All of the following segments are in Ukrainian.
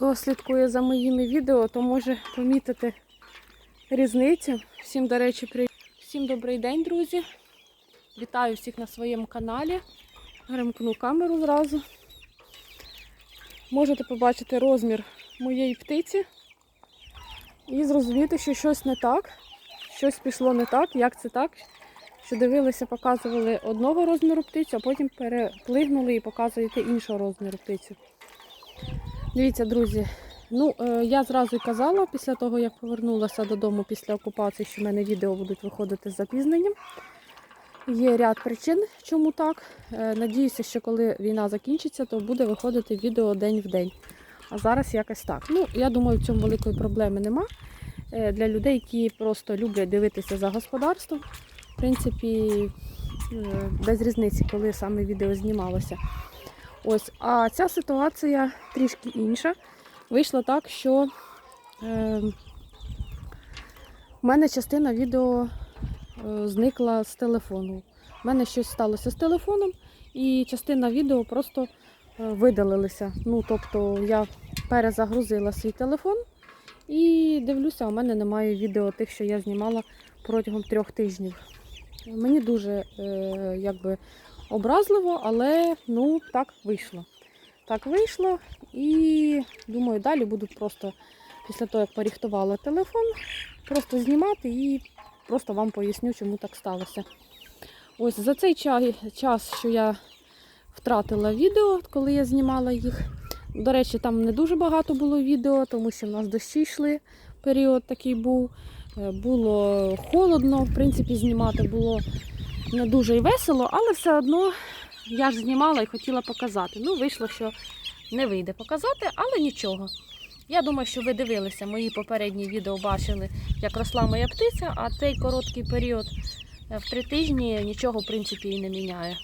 Хто слідкує за моїми відео, то може помітити різницю. Всім, до речі, при... Всім добрий день, друзі. Вітаю всіх на своєму каналі. Гримкну камеру зразу. Можете побачити розмір моєї птиці і зрозуміти, що щось не так. Щось пішло не так. Як це так? Що дивилися, показували одного розміру птицю, а потім переплигнули і показуєте іншого розміру птицю. Дивіться, друзі. Ну, е, я зразу казала після того, як повернулася додому після окупації, що в мене відео будуть виходити з запізненням. Є ряд причин, чому так. Е, Надіюся, що коли війна закінчиться, то буде виходити відео день в день. А зараз якось так. Ну, я думаю, в цьому великої проблеми нема. Е, Для людей, які просто люблять дивитися за господарством. В принципі, без різниці, коли саме відео знімалося. Ось, а ця ситуація трішки інша. Вийшло так, що е, в мене частина відео е, зникла з телефону. У мене щось сталося з телефоном, і частина відео просто е, видалилися. Ну, тобто я перезагрузила свій телефон і дивлюся, у мене немає відео тих, що я знімала протягом трьох тижнів. Мені дуже е, якби образливо, але ну так вийшло. Так вийшло. І думаю, далі буду просто після того, як поріхтувала телефон, просто знімати і просто вам поясню, чому так сталося. Ось за цей час, що я втратила відео, коли я знімала їх. До речі, там не дуже багато було відео, тому що в нас дощі йшли, період такий був. Е, Було холодно, в принципі, знімати було не дуже і весело, але все одно я ж знімала і хотіла показати. Ну, вийшло, що не вийде показати, але нічого. Я думаю, що ви дивилися мої попередні відео, бачили, як росла моя птиця, а цей короткий період е, в три тижні нічого, в принципі, і не міняє.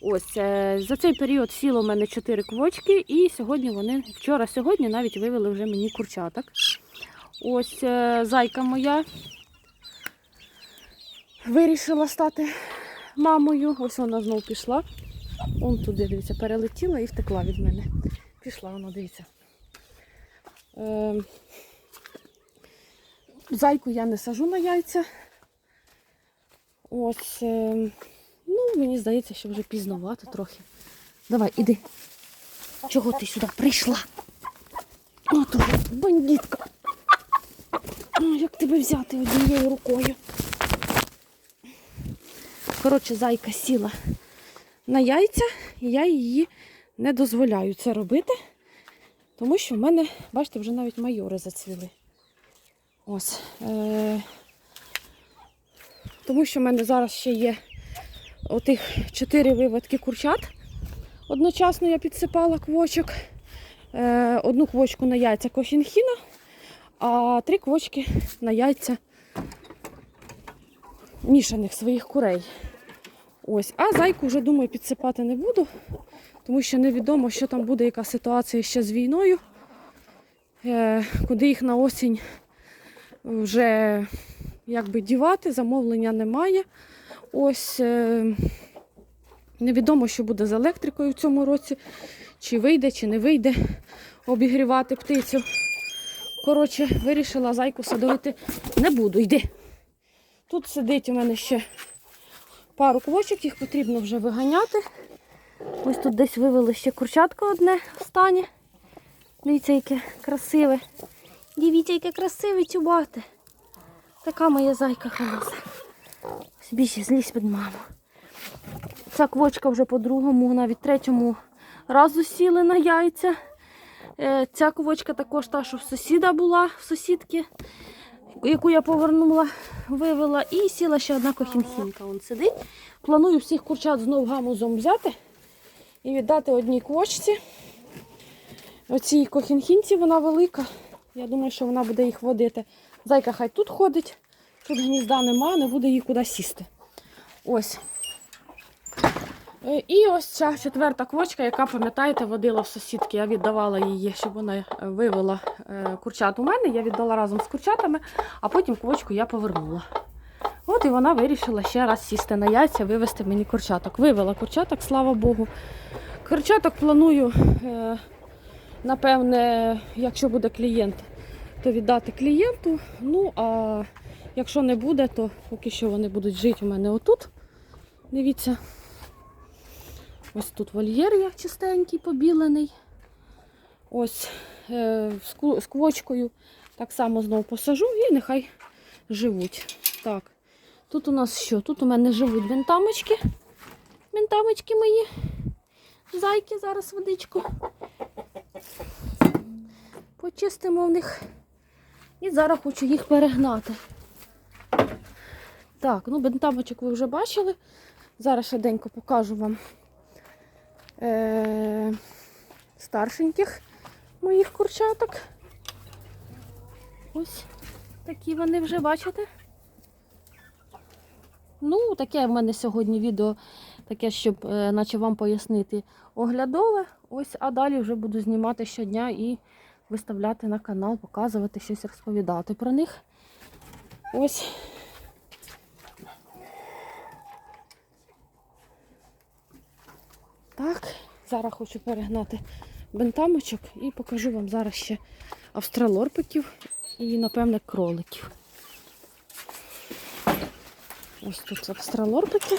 Ось е, за цей період сіло в мене чотири квочки, і сьогодні вони, вчора-сьогодні навіть вивели вже мені курчаток. Ось е, зайка моя вирішила стати мамою. Ось вона знову пішла. Он туди, дивіться, перелетіла і втекла від мене. Пішла вона, дивіться. Е, зайку я не сажу на яйця. Ось, е, ну, мені здається, що вже пізновато трохи. Давай, іди. Чого ти сюди прийшла? От уже бандитка. Ну, як тебе взяти однією рукою? Коротше, зайка сіла на яйця, і я її не дозволяю це робити, тому що в мене, бачите, вже навіть майори зацвіли. Ось. Е- тому що в мене зараз ще є отих чотири виводки курчат. Одночасно я підсипала квочок. Е- одну квочку на яйця кохінхіна, а три квочки на яйця мішаних своїх курей. Ось, а зайку вже думаю підсипати не буду, тому що невідомо, що там буде, яка ситуація ще з війною, е, куди їх на осінь вже якби дівати, замовлення немає. Ось е, невідомо, що буде з електрикою в цьому році, чи вийде, чи не вийде обігрівати птицю. Коротше, вирішила зайку садовити не буду. Йди. Тут сидить у мене ще пару квочок, їх потрібно вже виганяти. Ось тут десь вивели ще курчатко одне в стані. Дивіться, яке красиве. Дивіться, яке красиве чубате. Така моя зайка халаса. Ось більше злізь під маму. Ця квочка вже по другому, навіть третьому разу сіли на яйця. Е, Ця квочка також та, що в сусіда була, в сусідки, яку я повернула, вивела. І сіла ще одна кохінхінка. Вон сидить. Планую всіх курчат знов гамузом взяти і віддати одній квочці. Оцій кохінхінці вона велика. Я думаю, що вона буде їх водити. Зайка хай тут ходить, тут гнізда нема, не буде їй куди сісти. Ось. Е, І ось ця четверта квочка, яка, пам'ятаєте, водила в сусідки. Я віддавала її, щоб вона е, вивела е, курчат у мене. Я віддала разом з курчатами, а потім квочку я повернула. От і вона вирішила ще раз сісти на яйця, вивезти мені курчаток. Вивела курчаток, слава Богу. Курчаток планую напевне, якщо буде клієнт, то віддати клієнту. Ну, а якщо не буде, то поки що вони будуть жити у мене отут. Дивіться. Ось тут вольєр як чистенький, побілений. Ось е, з квочкою так само знову посажу і нехай живуть. Так. Тут у нас що? Тут у мене живуть бентамочки. Бентамочки мої. Зайки, зараз водичку. Почистимо в них. І зараз хочу їх перегнати. Так, ну бентамочок ви вже бачили. Зараз швиденько покажу вам е- старшеньких моїх курчаток. Ось такі вони вже бачите. Ну, таке в мене сьогодні відео, таке, щоб е, наче вам пояснити оглядове. Ось, а далі вже буду знімати щодня і виставляти на канал, показувати щось, розповідати про них. Ось. Так, зараз хочу перегнати бентамочок і покажу вам зараз ще австралорпиків і, напевне, кроликів. Ось тут австралорпики.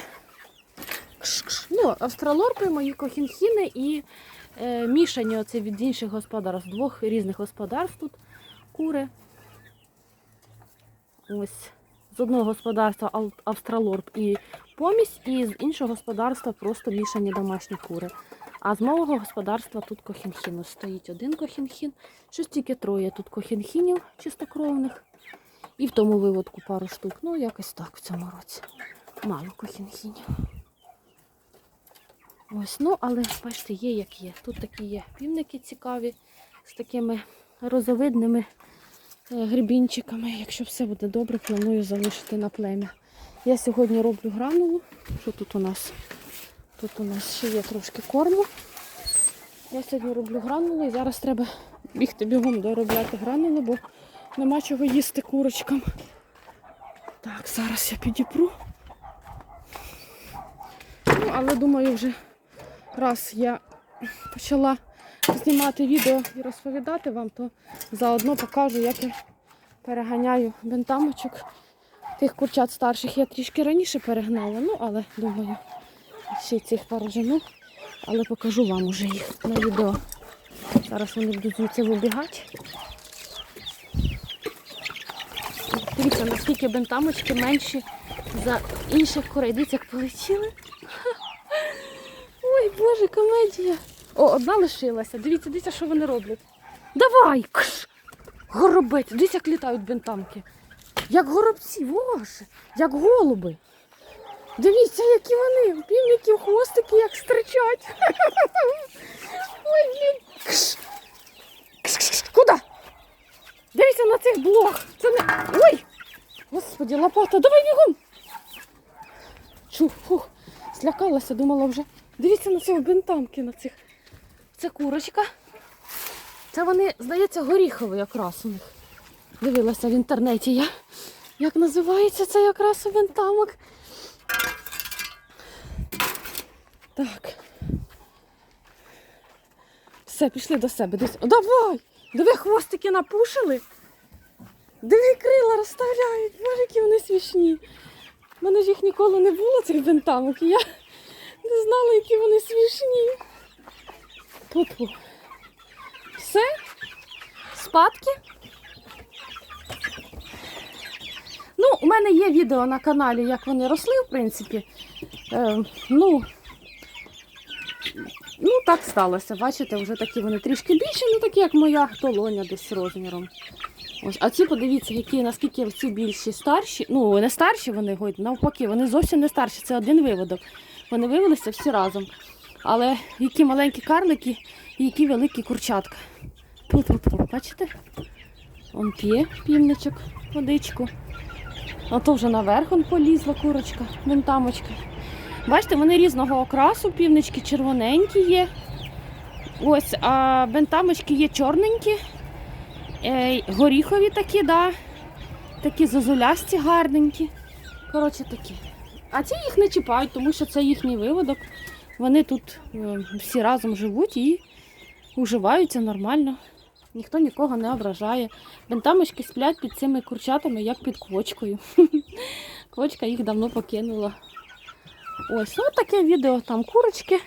Ну, австралорпи, мої кохінхіни і е, мішані оце від інших господарств. Двох різних господарств тут кури. Ось. З одного господарства австралорп і помість, і з іншого господарства просто мішані домашні кури. А з мого господарства тут кохінхін. Стоїть один кохінхін. Щось тільки троє тут кохінхінів чистокровних. І в тому виводку пару штук. Ну, якось так в цьому році. Мало кохінхінів. Ось, ну, але бачите, є як є. Тут такі є півники цікаві з такими розовидними е, грибінчиками. Якщо все буде добре, планую залишити на плем'я. Я сьогодні роблю гранулу. Що тут у нас? Тут у нас ще є трошки корму. Я сьогодні роблю гранулу і зараз треба бігти бігом доробляти гранулу, бо нема чого їсти курочкам. Так, зараз я підіпру. Ну, але думаю, вже раз я почала знімати відео і розповідати вам, то заодно покажу, як я переганяю бентамочок. Тих курчат старших я трішки раніше перегнала, ну але думаю, ще цих пару. Але покажу вам уже їх на відео. Зараз вони будуть звідси вибігати. Дивіться, наскільки бентамочки менші за інших курей. Дивіться, як полетіли. Ой, боже, комедія. О, одна лишилася. Дивіться, дивіться, що вони роблять. Давай! Горобець, дивіться, як літають бентамки. Як горобці, боже, як голуби. Дивіться, які вони. Півників хвостики як стричать. Ой. Кш. Куди? Дивіться на цих блох. Це не. Ой! Господи, лопата, давай бігом. Чу, фух, злякалася, думала вже. Дивіться на цього бентамки, на цих. Це курочка. Це вони, здається, горіховий якраз у них. Дивилася в інтернеті я. Як називається це якраз у бентамок. Так. Все, пішли до себе. Десь. О, давай! Диви, хвостики напушили. Диви, крила розставляють. Боже, які вони смішні. У мене ж їх ніколи не було, цих бентамок. Я не знала, які вони смішні. Тут. Все. Спадки. Ну, у мене є відео на каналі, як вони росли, в принципі. Е, ну, ну, так сталося. Бачите, вже такі вони трішки більші, ну такі, як моя толоня десь розміром. Ось, а ці подивіться, які наскільки ці більші старші. Ну, не старші вони год, навпаки, вони зовсім не старші. Це один виводок. Вони вивелися всі разом. Але які маленькі карлики і які великі курчатка. Пу-пу-пу, бачите? Он п'є півничок, водичку. А то вже наверх он полізла курочка, бентамочка. Бачите, вони різного окрасу, півнички червоненькі є. Ось, а бентамочки є чорненькі, е, горіхові такі, да. такі зозулясті гарненькі. Коротше такі. А ці їх не чіпають, тому що це їхній виводок. Вони тут е, всі разом живуть і уживаються нормально. Ніхто нікого не ображає. Бентамочки сплять під цими курчатами, як під квочкою. Квочка їх давно покинула. Ось, ну таке відео там курочки.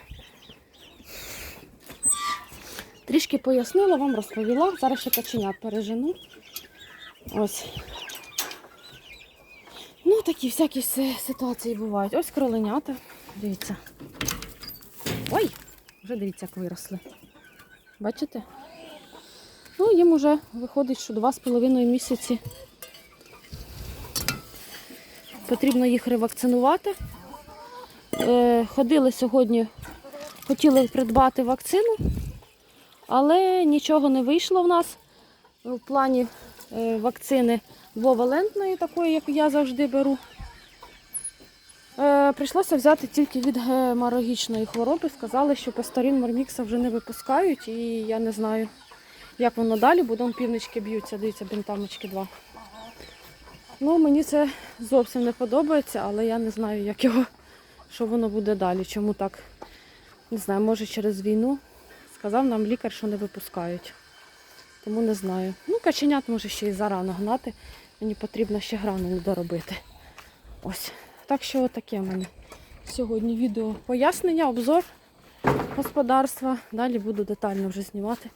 Трішки пояснила, вам розповіла. Зараз ще каченят пережену. Ось. Ну, такі всякі ситуації бувають. Ось кроленята. Дивіться. Ой! Вже дивіться, як виросли. Бачите? Їм вже виходить, що два з половиною місяці. Потрібно їх ревакцинувати. Е, ходили сьогодні, хотіли придбати вакцину, але нічого не вийшло в нас в плані е, вакцини двовалентної, такої, як я завжди беру. Е, прийшлося взяти тільки від геморагічної хвороби. Сказали, що пастарін Мормікса вже не випускають, і я не знаю, як воно далі, бо там півнички б'ються, дивіться, бентамочки два. Ну, мені це зовсім не подобається, але я не знаю, як його, що воно буде далі. Чому так? Не знаю, може через війну. Сказав нам лікар, що не випускають. Тому не знаю. Ну, каченят може ще й зарано гнати. Мені потрібно ще гранулу доробити. Ось. Так що отаке в мене сьогодні відео пояснення, обзор господарства. Далі буду детально вже знімати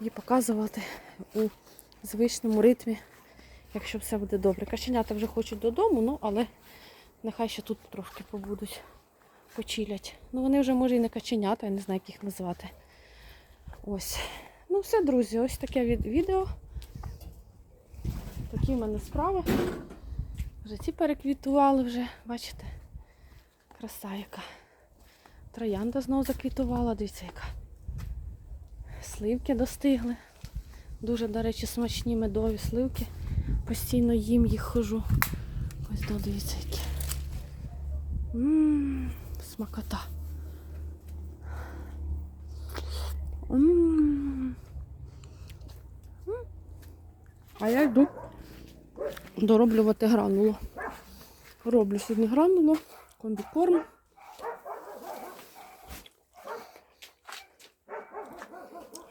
і показувати у звичному ритмі, якщо все буде добре. Каченята вже хочуть додому, ну але нехай ще тут трошки побудуть, почилять. Ну вони вже може і не каченята, я не знаю, як їх назвати. Ось. Ну все, друзі, ось таке відео. Такі в мене справи. Вже ці переквітували вже, бачите? Краса яка. Троянда знову заквітувала, дивіться яка. Сливки достигли. Дуже, до речі, смачні медові сливки. Постійно їм їх хожу. Ось до, дивіться які. Ммм, смакота. М. М. А я йду дороблювати гранулу. Роблю сьогодні гранулу, комбікорм.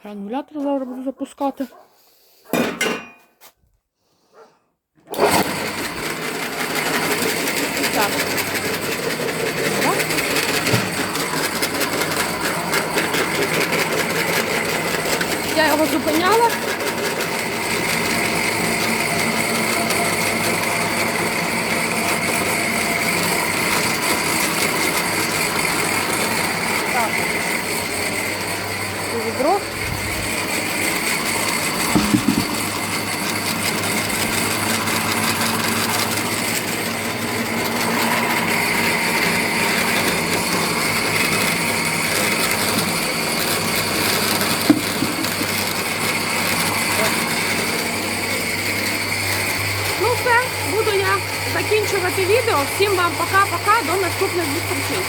Гранулятор зараз буду запускати. Я його зупиняла. Так. Це відро. Ну все, буду я закінчувати відео. Всім вам пока-пока, до наступних зустрічей.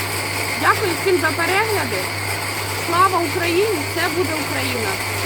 Дякую всім за перегляди. Слава Україні! Це буде Україна!